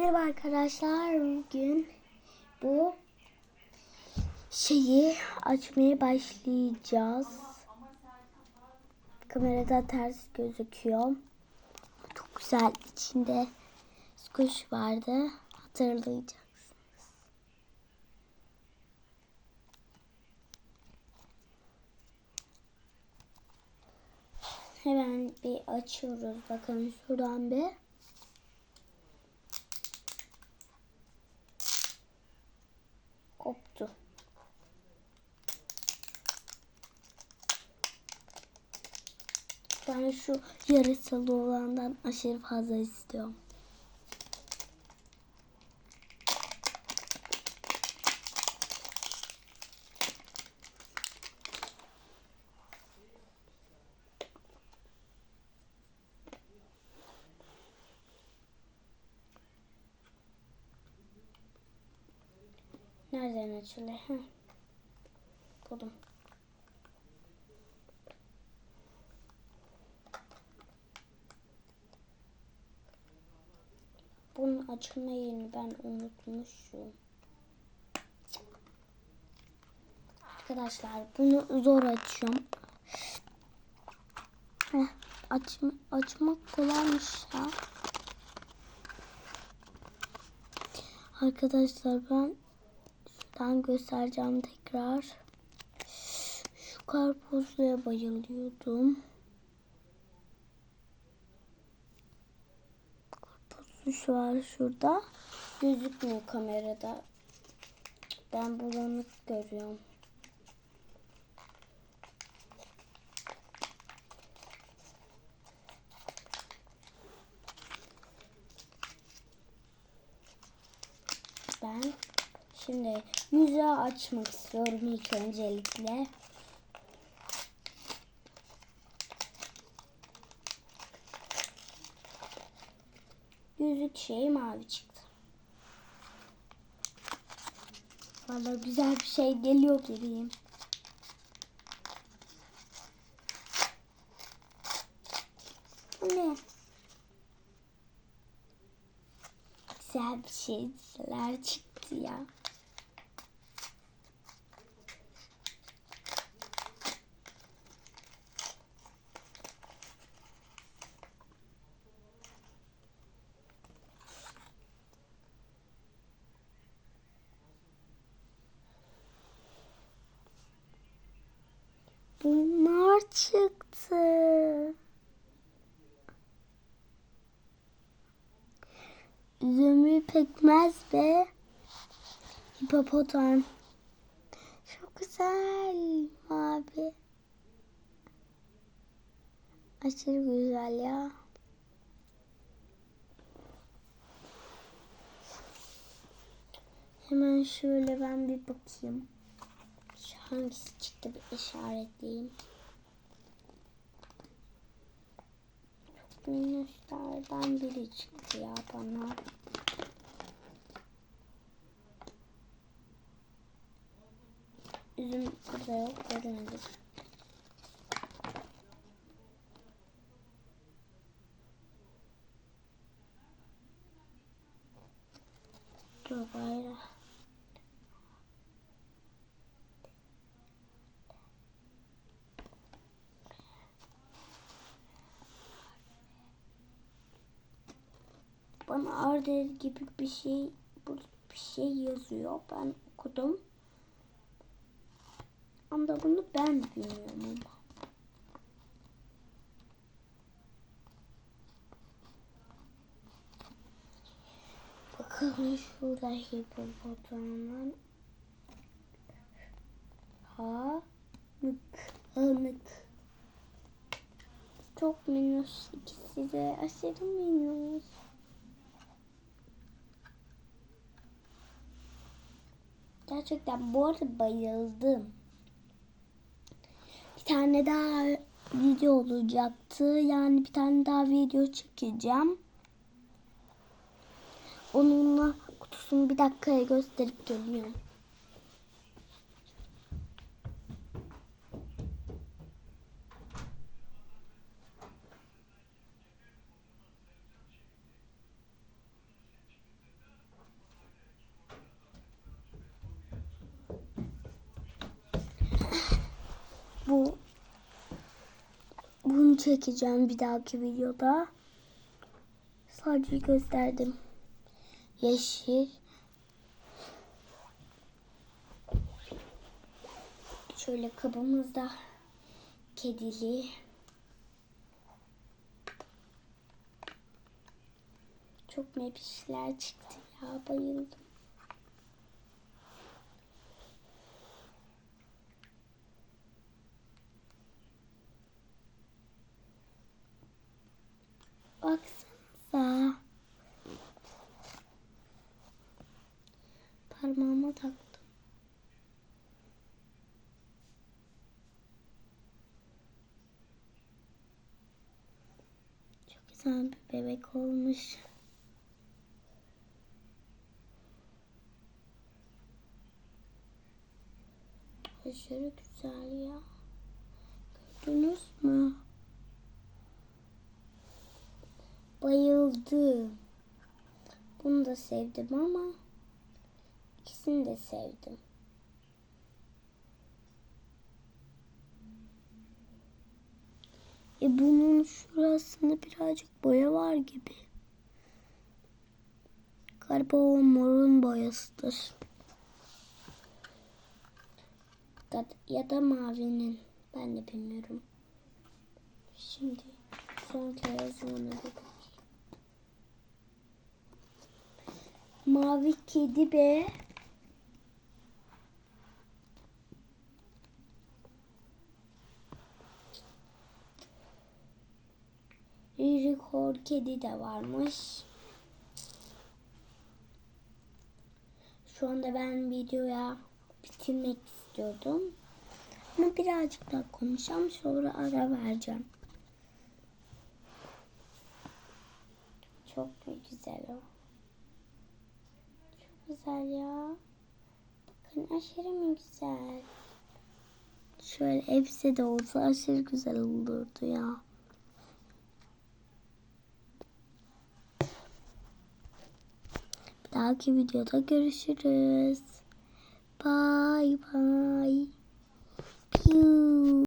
Merhaba arkadaşlar. Bugün bu şeyi açmaya başlayacağız. Kamerada ters gözüküyor. Çok güzel. içinde kuş vardı. Hatırlayacaksınız. Hemen bir açıyoruz. Bakın şuradan bir. Ben şu yarısalı olandan aşırı fazla istiyorum. Nereden açılıyor? Heh. Buldum. Bunun açılma yerini ben unutmuşum. Arkadaşlar bunu zor açıyorum. Heh, açma, açmak kolaymış ya. Arkadaşlar ben ben göstereceğim tekrar. Şu karpuzluya bayılıyordum. Şu var şurada. Gözükmüyor kamerada. Ben bulanık görüyorum. Ben Şimdi yüzü açmak istiyorum ilk öncelikle. Yüzük şey mavi çıktı. Vallahi güzel bir şey geliyor gibiyim. Ne? Güzel bir şeyler çıktı ya. Bunlar çıktı. Zümrüt pekmez ve hipopotam. Çok güzel mavi. Aşırı güzel ya. Hemen şöyle ben bir bakayım. Hangisi çıktı bir işaretleyeyim. Çok minnoşlardan biri çıktı ya bana. Üzüm burada yok görünmedi. Dur bayrağı. Bana Arder gibi bir şey bir şey yazıyor. Ben okudum. Ama bunu ben bilmiyorum ama. Bakalım şurada hipopotamın ha nık hanık çok minus ikisi de aşırı minus. Gerçekten bu arada bayıldım. Bir tane daha video olacaktı. Yani bir tane daha video çekeceğim. Onunla kutusunu bir dakikaya gösterip geliyorum. Çekeceğim bir dahaki videoda. Sadece gösterdim. Yeşil. Şöyle kabımızda kedili. Çok mepişler çıktı ya bayıldım. Güzel bir bebek olmuş. Aşırı güzel ya. Gördünüz mü? Bayıldım. Bunu da sevdim ama ikisini de sevdim. E bunun şurasında birazcık boya var gibi. Galiba o morun boyasıdır. Ya- da mavinin. Ben de bilmiyorum. Şimdi son televizyona bir bakayım. Mavi kedi be. Record kedi de varmış. Şu anda ben videoya bitirmek istiyordum. Ama birazcık daha konuşacağım sonra ara vereceğim. Çok güzel o. Çok güzel ya. Bakın aşırı mı güzel. Şöyle hepsi de olsa aşırı güzel olurdu ya. Dahaki videoda görüşürüz. Bye bye. Pew.